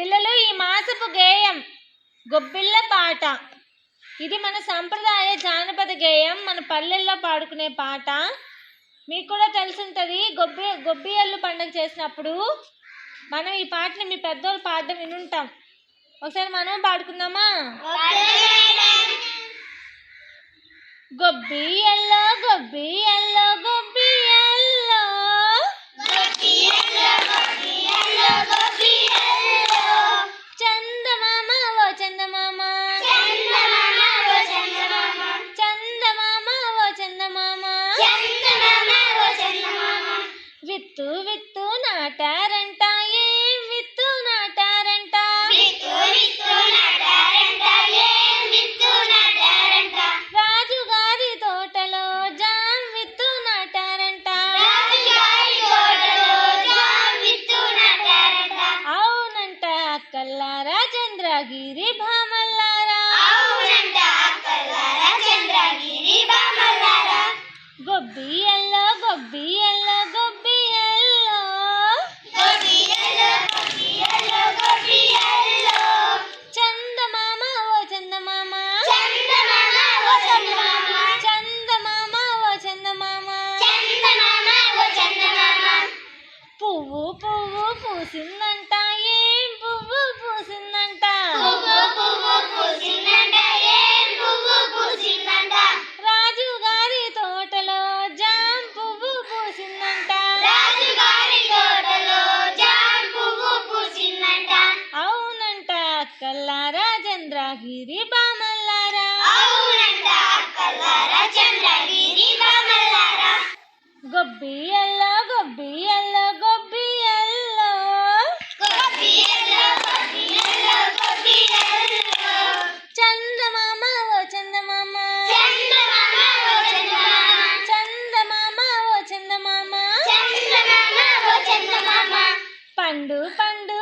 పిల్లలు ఈ మాసపు గేయం గొబ్బిళ్ళ పాట. ఇది మన సంప్రదాయ జానపద గేయం మన పల్లెల్లో పాడుకునే పాట. మీకు కూడా తెలిసుంటుంది గొబ్బి గొబ్బియళ్ళు పండుగ చేసినప్పుడు మనం ఈ పాటని మీ పెద్దోళ్ళు పాడడం వినుంటాం. ఒకసారి మనం పాడుకుందామా? గొబ్బియల్లో గొబ్బియల్లో విత్తు నాటారంట. ఏం విత్తు నాటారంట. రాజుగారి తోటలో జాం విత్తు నాటారంట. అవునంట అక్కల్లారా చంద్రగిరి భామల్లారా పూసిందంట ఏం పువ్వు పూసిందంట? రాజు గారి తోటలో జాం పువ్వు పూసిందంట. అవునంట అక్కల్లారా చంద్రగిరి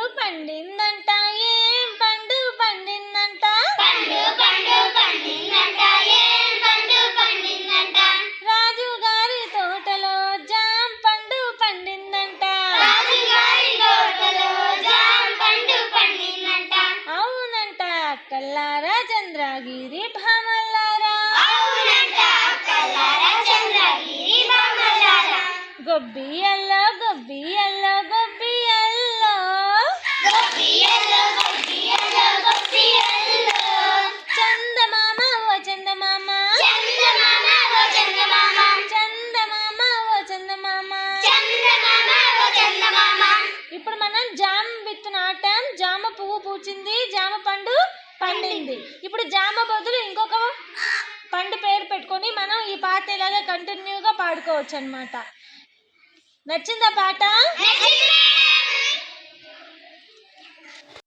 పండు పండిందంట? ఏం పండు పండిందంట? రాజు గారి తోటలో జాం పండు పండిందంట. అవునంట అక్కల్లారా చంద్రగిరి భామల్లారా. గొబ్బియల్లో గొబ్బియల్లో గొబ్బియల్లో చందమామ ఓ చందమామ ఇప్పుడు మనం జామ విత్తు నాటాం జామ పువ్వు పూచింది జామ పండు పండింది. ఇప్పుడు జామ బదులు ఇంకొక పండు పేరు పెట్టుకొని మనం ఈ పాట ఇలాగే కంటిన్యూగా పాడుకోవచ్చు అనమాట నచ్చిందా పాట?